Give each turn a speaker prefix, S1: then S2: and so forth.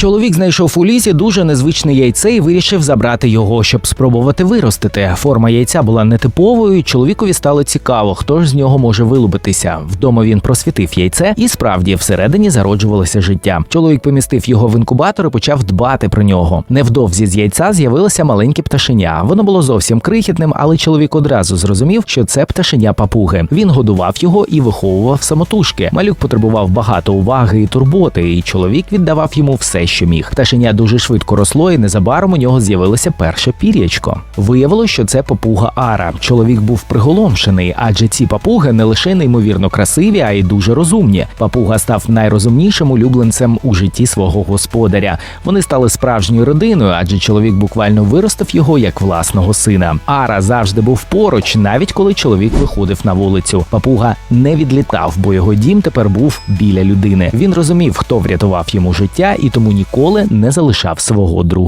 S1: Чоловік знайшов у лісі дуже незвичне яйце і вирішив забрати його, щоб спробувати виростити. Форма яйця була нетиповою. і Чоловікові стало цікаво, хто ж з нього може вилупитися. Вдома він просвітив яйце, і справді всередині зароджувалося життя. Чоловік помістив його в інкубатор і почав дбати про нього. Невдовзі з яйця з'явилося маленьке пташеня. Воно було зовсім крихітним, але чоловік одразу зрозумів, що це пташеня папуги. Він годував його і виховував самотужки. Малюк потребував багато уваги і турботи, і чоловік віддавав йому все, що міг. Пташеня дуже швидко росло, і незабаром у нього з'явилося перше пір'ячко. Виявилось, що це папуга Ара. Чоловік був приголомшений, адже ці папуги не лише неймовірно красиві, а й дуже розумні. Папуга став найрозумнішим улюбленцем у житті свого господаря. Вони стали справжньою родиною, адже чоловік буквально виростив його як власного сина. Ара завжди був поруч, навіть коли чоловік виходив на вулицю. Папуга не відлітав, бо його дім тепер був біля людини. Він розумів, хто врятував йому життя, і тому ніколи не залишав свого друга.